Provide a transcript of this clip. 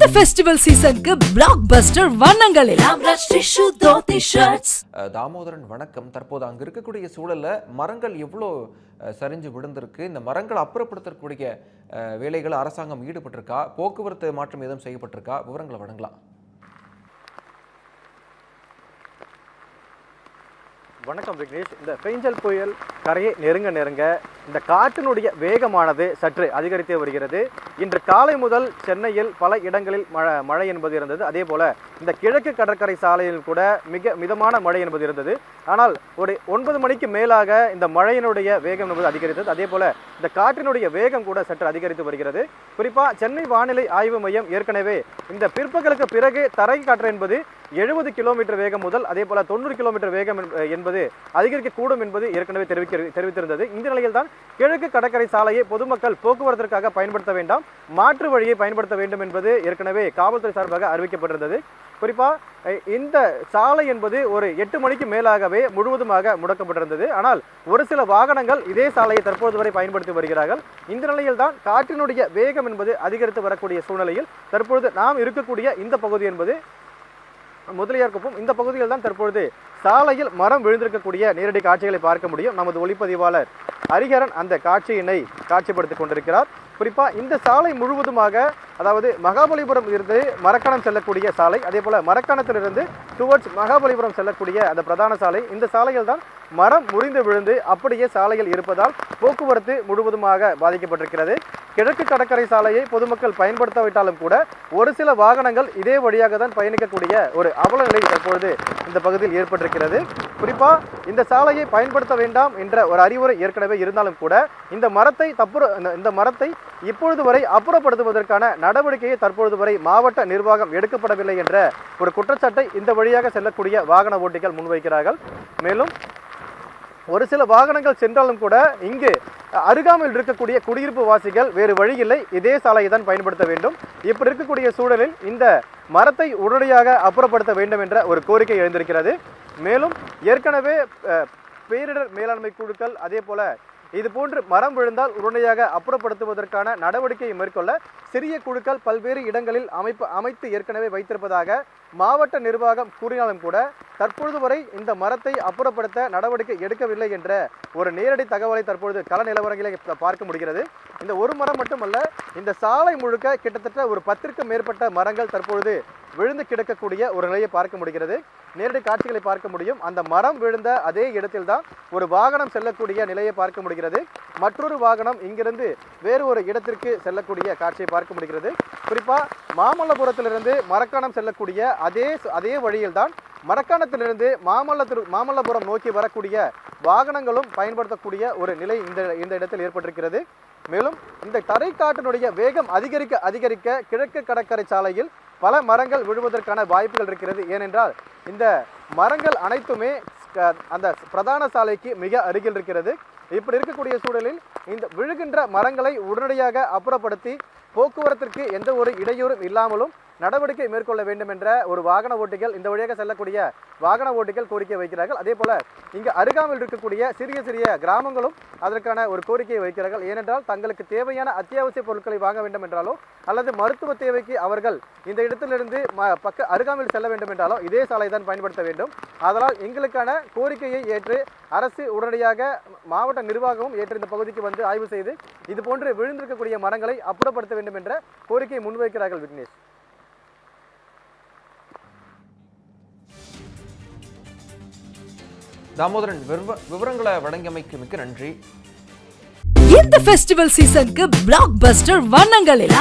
இந்த ஃபெஸ்டிவல் சீசனுக்கு பிளாக் பஸ்டர் வண்ணங்களில் தாமோதரன் வணக்கம். தற்போது அங்கே இருக்கக்கூடிய சூழல்ல மரங்கள் எவ்வளோ அஹ், சரிஞ்சு விழுந்திருக்கு இந்த மரங்களை அப்புறப்படுத்தக்கூடிய வேலைகள் அரசாங்கம் ஈடுபட்டிருக்கா போக்குவரத்து மாற்றம் எதுவும் செய்யப்பட்டிருக்கா விவரங்களை வழங்கலாம். வணக்கம் விக்னேஷ். இந்த பெஞ்சல் புயல் கரையை நெருங்க நெருங்க இந்த காற்றினுடைய வேகமானது சற்று அதிகரித்தே வருகிறது. இன்று காலை முதல் சென்னையில் பல இடங்களில் மழை மழை என்பது இருந்தது. அதே போல இந்த கிழக்கு கடற்கரை சாலையில் கூட மிக மிதமான மழை என்பது இருந்தது. ஆனால் ஒரு ஒன்பது மணிக்கு மேலாக இந்த மழையினுடைய வேகம் என்பது அதிகரித்தது. அதே போல இந்த காற்றினுடைய வேகம் கூட சற்று அதிகரித்து வருகிறது. குறிப்பாக சென்னை வானிலை ஆய்வு மையம் ஏற்கனவே இந்த பிற்பகலுக்கு பிறகு தரை காற்று என்பது எழுபது கிலோமீட்டர் வேகம் முதல் அதே போல தொண்ணூறு கிலோமீட்டர் வேகம் என்பது அதிகரிக்கக்கூடும் என்பது ஏற்கனவே தெரிவிக்க தெரிவித்திருந்தது. இந்த நிலையில் தான் கிழக்கு கடற்கரை சாலையை பொதுமக்கள் போக்குவரத்திற்காக பயன்படுத்த வேண்டாம். மாற்று வழியை பயன்படுத்த வேண்டும் என்பது ஏற்கனவே காவல்துறை சார்பாக அறிவிக்கப்பட்டிருந்தது. குறிப்பாக இந்த சாலை என்பது ஒரு எட்டு மணிக்கு மேலாகவே முழுவதுமாக முடக்கப்பட்டிருந்தது. ஆனால் ஒரு சில வாகனங்கள் இதே சாலையை தற்போது வரை பயன்படுத்தி வருகிறார்கள். இந்த நிலையில் தான் காற்றினுடைய வேகம் என்பது அதிகரித்து வரக்கூடிய சூழ்நிலையில் தற்பொழுது நாம் இருக்கக்கூடிய இந்த பகுதி என்பது முதலியார் குப்பம் இந்த பகுதியில் தான் தற்பொழுது சாலையில் மரம் விழுந்திருக்கக்கூடிய நேரடி காட்சிகளை பார்க்க முடியும். நமது ஒளிப்பதிவாளர் ஹரிஹரன் அந்த காட்சியினை காட்சிப்படுத்திக் கொண்டிருக்கிறார். குறிப்பாக இந்த சாலை முழுவதுமாக அதாவது மகாபலிபுரம் இருந்து மரக்கணம் செல்லக்கூடிய சாலை அதே போல் மரக்கணத்திலிருந்து டுவர்ட்ஸ் மகாபலிபுரம் செல்லக்கூடிய அந்த பிரதான சாலை இந்த சாலையில் தான் மரம் முறிந்து விழுந்து அப்படியே சாலையில் இருப்பதால் போக்குவரத்து முழுவதுமாக பாதிக்கப்பட்டிருக்கிறது. கிழக்கு கடற்கரை சாலையை பொதுமக்கள் பயன்படுத்தாவிட்டாலும் கூட ஒரு சில வாகனங்கள் இதே வழியாக தான் பயணிக்கக்கூடிய ஒரு அவல நிலை தற்பொழுது இந்த பகுதியில் ஏற்பட்டிருக்கிறது. குறிப்பாக இந்த சாலையை பயன்படுத்த வேண்டாம் என்ற ஒரு அறிவுரை ஏற்கனவே இருந்தாலும் கூட இந்த மரத்தை தப்புற இந்த மரத்தை இப்பொழுது வரை அப்புறப்படுத்துவதற்கான நடவடிக்கையை தற்பொழுது வரை மாவட்ட நிர்வாகம் எடுக்கப்படவில்லை என்ற ஒரு குற்றச்சாட்டை இந்த வழியாக செல்லக்கூடிய வாகன ஓட்டிகள் முன்வைக்கிறார்கள். மேலும் ஒரு சில வாகனங்கள் சென்றாலும் கூட இங்கு அருகாமையில் இருக்கக்கூடிய குடியிருப்பு வாசிகள் வேறு வழியில்லை. இதே சாலையை தான் பயன்படுத்த வேண்டும். இப்படி இருக்கக்கூடிய சூழலில் இந்த மரத்தை உடனடியாக அப்புறப்படுத்த வேண்டும் என்ற ஒரு கோரிக்கை எழுந்திருக்கிறது. மேலும் ஏற்கனவே அஹ், பேரிடர் மேலாண்மை குழுக்கள் அதே போல இது போன்று மரம் விழுந்தால் உடனடியாக அப்புறப்படுத்துவதற்கான நடவடிக்கையை மேற்கொள்ள சிறிய குழுக்கள் பல்வேறு இடங்களில் அமைப்பு அமைத்து ஏற்கனவே வைத்திருப்பதாக மாவட்ட நிர்வாகம் கூறினாலும் கூட தற்பொழுது வரை இந்த மரத்தை அப்புறப்படுத்த நடவடிக்கை எடுக்கவில்லை என்ற ஒரு நேரடி தகவலை தற்பொழுது கள நிலவரங்களை பார்க்க முடிகிறது. இந்த ஒரு மரம் மட்டுமல்ல இந்த சாலை முழுக்க கிட்டத்தட்ட ஒரு பத்திற்கும் மேற்பட்ட மரங்கள் தற்பொழுது விழுந்து கிடக்கக்கூடிய ஒரு நிலையை பார்க்க முடிகிறது. நேரடி காட்சிகளை பார்க்க முடியும். அந்த மரம் விழுந்த அதே இடத்தில்தான் ஒரு வாகனம் செல்லக்கூடிய நிலையை பார்க்க முடிகிறது. மற்றொரு வாகனம் இங்கிருந்து வேறு ஒரு இடத்திற்கு செல்லக்கூடிய காட்சியை பார்க்க முடிகிறது. குறிப்பாக மாமல்லபுரத்திலிருந்து மரக்காணம் செல்லக்கூடிய அதே அதே வழியில்தான் மரக்காணத்திலிருந்து மாமல்லத்திரு மாமல்லபுரம் நோக்கி வரக்கூடிய வாகனங்களும் பயன்படுத்தக்கூடிய ஒரு நிலை இந்த இந்த இடத்தில் ஏற்பட்டிருக்கிறது. மேலும் இந்த தரைக்காட்டினுடைய வேகம் அதிகரிக்க அதிகரிக்க கிழக்கு கடற்கரை சாலையில் பல மரங்கள் விழுவதற்கான வாய்ப்புகள் இருக்கிறது. ஏனென்றால் இந்த மரங்கள் அனைத்துமே அந்த பிரதான சாலைக்கு மிக அருகில் இருக்கிறது. இப்படி இருக்கக்கூடிய சூழலில் இந்த விழுகின்ற மரங்களை உடனடியாக அப்புறப்படுத்தி போக்குவரத்திற்கு எந்த ஒரு இடையூறும் இல்லாமலும் நடவடிக்கை மேற்கொள்ள வேண்டும் என்ற ஒரு வாகன ஓட்டிகள் இந்த வழியாக செல்லக்கூடிய வாகன ஓட்டிகள் கோரிக்கை வைக்கிறார்கள். அதே போல இங்கு அருகாமையில் இருக்கக்கூடிய சிறிய சிறிய கிராமங்களும் அதற்கான ஒரு கோரிக்கையை வைக்கிறார்கள். ஏனென்றால் தங்களுக்கு தேவையான அத்தியாவசிய பொருட்களை வாங்க வேண்டும் என்றாலோ அல்லது மருத்துவ தேவைக்கு அவர்கள் இந்த இடத்திலிருந்து ம- பக்க அருகாமையில் செல்ல வேண்டும் என்றாலோ இதே சாலை தான் பயன்படுத்த வேண்டும். அதனால் எங்களுக்கான கோரிக்கையை ஏற்று அரசு உடனடியாக மாவட்ட நிர்வாகமும் ஏற்று இந்த பகுதிக்கு வந்து ஆய்வு செய்து இது போன்று விழுந்திருக்கக்கூடிய மரங்களை அப்புறப்படுத்த வேண்டும் என்ற கோரிக்கையை முன்வைக்கிறார்கள் விக்னேஷ். தாமோதரன் விவர- விவரங்களை வழங்கியமைக்கு மிக்க நன்றி. இந்த ஃபெஸ்டிவல் சீசனுக்கு பிளாக் பஸ்டர் வண்ணங்களில்